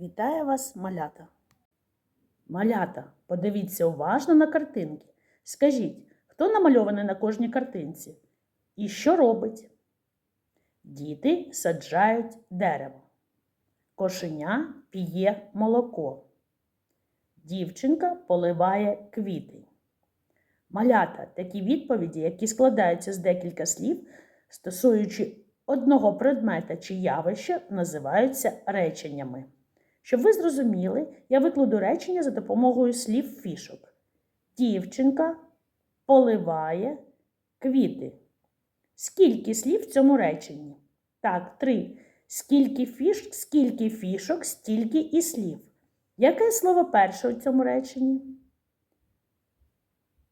Вітаю вас, малята. Малята, подивіться уважно на картинки. Скажіть, хто намальований на кожній картинці? І що робить? Діти саджають дерево. Кошеня п'є молоко. Дівчинка поливає квіти. Малята такі відповіді, які складаються з декілька слів, стосуючи одного предмета чи явища, називаються реченнями. Щоб ви зрозуміли, я викладу речення за допомогою слів фішок. Дівчинка поливає квіти. Скільки слів в цьому реченні? Так, три. Скільки фішок, скільки фішок, стільки і слів. Яке слово перше у цьому реченні?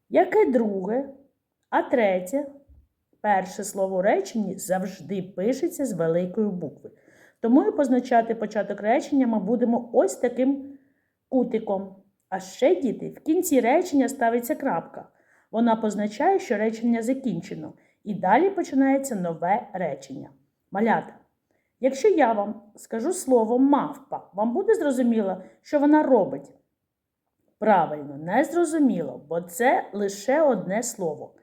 Яке друге? А третє? Перше слово у реченні завжди пишеться з великої букви. Тому і позначати початок речення ми будемо ось таким кутиком. А ще, діти, в кінці речення ставиться крапка. Вона позначає, що речення закінчено. І далі починається нове речення. Малята. Якщо я вам скажу слово мавпа, вам буде зрозуміло, що вона робить? Правильно, не зрозуміло, бо це лише одне слово,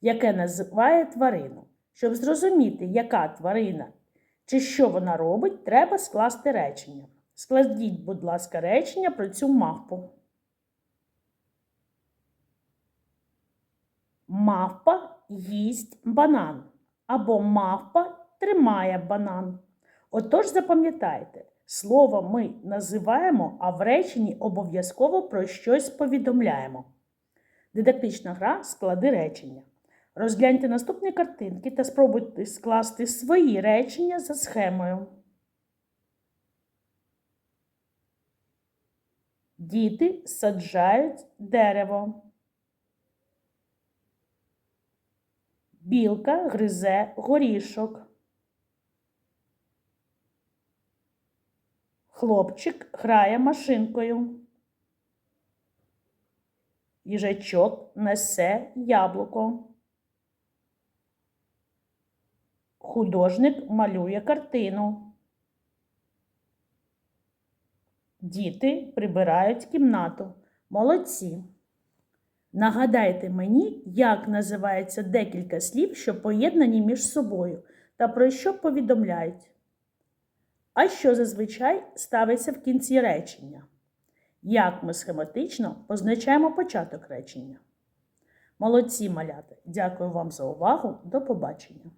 яке називає тварину. Щоб зрозуміти, яка тварина чи що вона робить, треба скласти речення. Складіть, будь ласка, речення про цю мавпу. Мавпа їсть банан або мавпа тримає банан. Отож запам'ятайте, слово ми називаємо, а в реченні обов'язково про щось повідомляємо. Дидактична гра склади речення. Розгляньте наступні картинки та спробуйте скласти свої речення за схемою. Діти саджають дерево. Білка гризе горішок. Хлопчик грає машинкою. Їжачок несе яблуко. Художник малює картину. Діти прибирають кімнату. Молодці. Нагадайте мені, як називається декілька слів, що поєднані між собою, та про що повідомляють. А що зазвичай ставиться в кінці речення? Як ми схематично позначаємо початок речення? Молодці малята! Дякую вам за увагу. До побачення!